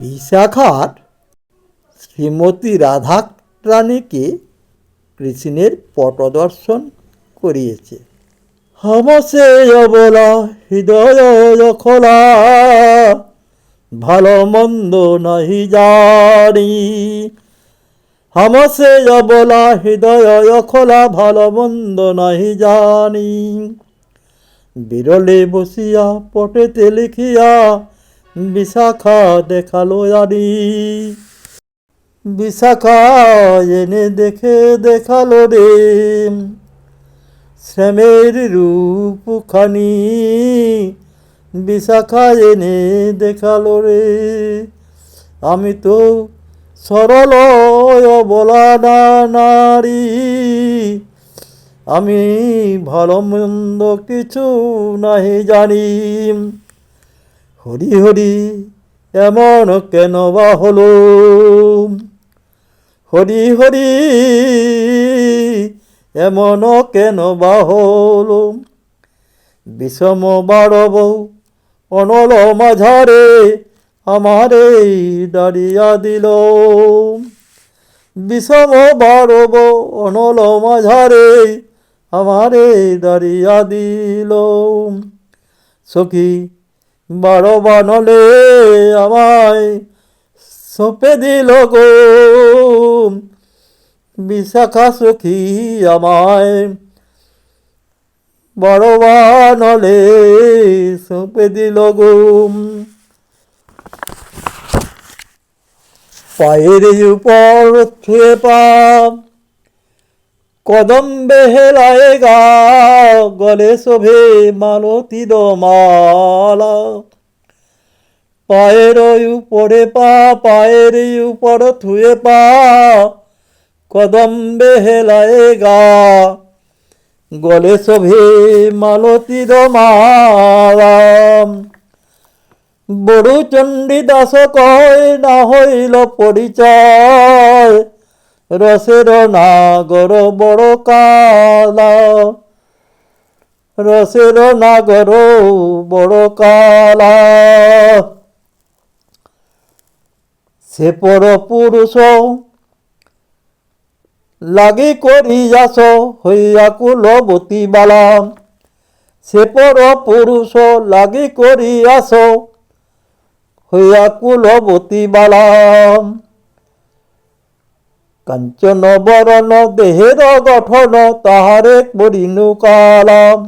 বিশাখার শ্রীমতী রাধা রানীকে কৃষ্ণের পটদর্শন করিয়েছে। হামসে অবলা হৃদয় খোলা ভালো মন্দ নাহি জানি। হামসে অবলা হৃদয় খোলা ভালো মন্দ নাহি জানি। বিরলে বসিয়া পটেতে লিখিয়া বিশাখা দেখাল জানি বিশাখা এনে দেখে দেখাল রে শ্যামের রূপখানি বিশাখা এনে দেখাল রে আমি তো সরল বলা না নারী আমি ভালো মন্দ কিছু নাহি জানি হরি হরি, এমন কেন বা হলো? হরি হরি, এমন কেন বা হলো? বিষম বাড়ব অনল মাঝারে আমারে দাঁড়িয়া দিল। বিষম বাড়ব অনল মাঝারে আমারে দাঁড়িয়া দিল। সখী বারো বানলে আমায় সপে দিল গো। বিশাখা সখী আমায় বড় বানলে সপে দিল গো। পায়ের উপর পাম কদম বেহেলায় গা গলে শোভে মালতী মালা। পায়ের উপরে পা, পায়ের উপর থুয়ে পা কদম বেহেলায় গা গলে শোভে মালতী মালা। বড়ু চণ্ডী দাস কয়, না হইল পরিচয় রসের নাগর বড় কালা। রসের নাগর বড় কালা। সে পর পুরুষ লাগি করি যাস হইয়া কুলবতী বালা। সে পর পুরুষ লাগি করি আস হইয়া কুলবতী বালা। কাঞ্চন বরণ, দেহের গঠন, তাহারে করিনু কালাম।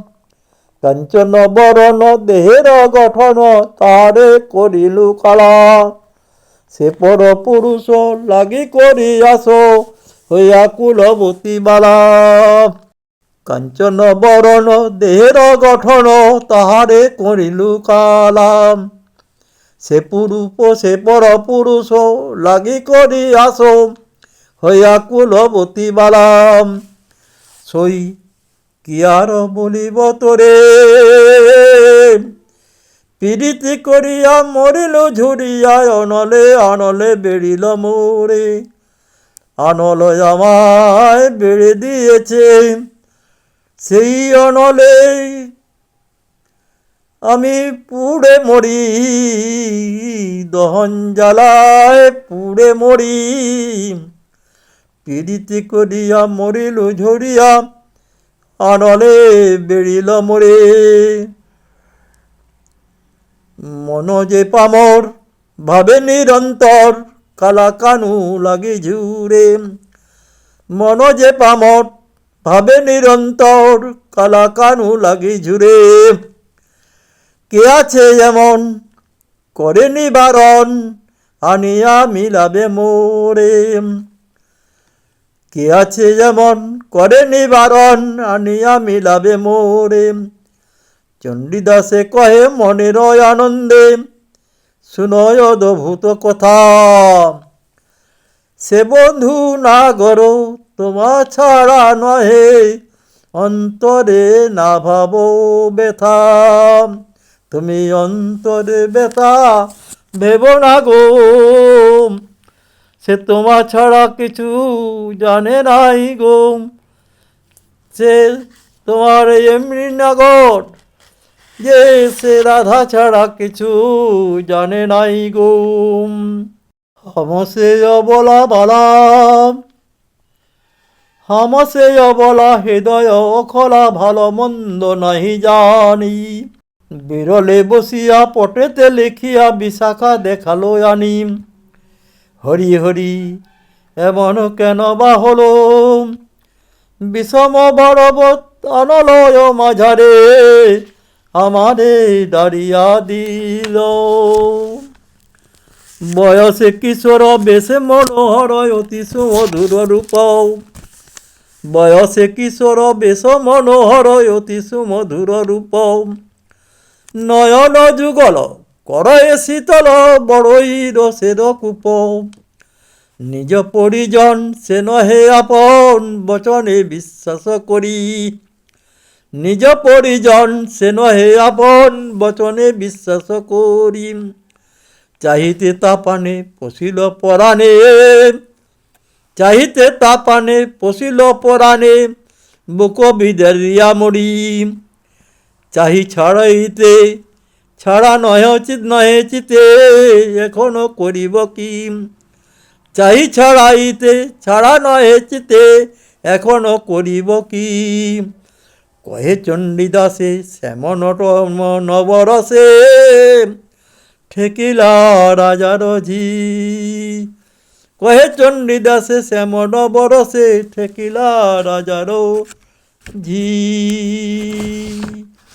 কাঞ্চন বরণ, দেহের গঠন, তাহারে করিলু কালা সে পর পুরুষ লাগি করি আস হইয়া কুলবতী বালা। কাঞ্চন বরণ, দেহের গঠন, তাহারে করিলু কালাম। সে পুরুষ, সে পর পুরুষ লাগি করি আস হইয়া কুলবতী বালাম। সই কি আর বলিব তোরে? পীড়িতি করিয়া মরিল ঝুরিয়া অনলে আনলে বেড়িল মোরে। আনল আমায় বেড়ে দিয়েছে, সেই অনলে আমি পুড়ে মরি। দহন জ্বালায় পুড়ে মরি। পীড়িতি করিয়া মরিল ঝরিয়া আনলে বেড়িল মরে। মন যে পামর, ভাবে নিরন্তর, কালা কানু লাগে ঝুরে। মন যে পামর, ভাবে নিরন্তর, কালা কানু লাগে ঝুরে। কে আছে এমন? করে নিবারণ আনিয়া মিলাবে মোরে। কে আছে যেমন করে নিবারণ, আনিয়া মিলাবে মোরে। চণ্ডীদাসে কহে, মনের আনন্দে, শুনয় অদ্ভুত কথা। সে বন্ধু না গরো তোমা ছাড়া নহে, অন্তরে না ভাবো ব্যথা। তুমি অন্তরে ব্যথা ভেব না গো। সে তোমা ছাড়া কিছু জানে নাই গো। সে তোমার এমনি নগর, যে সে রাধা ছাড়া কিছু জানে নাই গো। হামসে অবলা বালা, হামসে অবলা হৃদয় অখলা ভালো মন্দ নাহি জানি। বিরলে বসিয়া পটেতে লিখিয়া বিশাখা দেখাল আনি। হরি হরি, এমন কেন বা হলো? বিষম বরবত অনলয় মাঝারে আমারে দাঁড়িয়া দিল। বয়সে কিশোর, বেশে মনোহর, অতি সুমধুর রূপ বয়সে কিশোর, বেশ মনোহর, অতি সুমধুর রূপ নয়ন যুগল করয়ে শীতল বড়ই রসের কূপ নিজ পরিজন সে নহে আপন, বচনে বিশ্বাস করি। নিজ পরিজন সে নহে আপন, বচনে বিশ্বাস করি। চাহিতে তাপানে পশিল পরাণে, চাহিতে তাপানে পশিল পরাণে, বুক বিদারিয়া মরি। চাহি ছাড়াইতে ছাড়া নয় চিত নহে চিতে, এখনও করিব কি? চাহি ছাড়াইতে, ছাড়া নহে চিতে, এখনও করিব কি? কহে চণ্ডীদাসে শ্যাম নট নবরসে, ঠেকিলা রাজার ঝি কহে চণ্ডীদাসে শ্যাম নবরসে, ঠেকিলা রাজার ঝি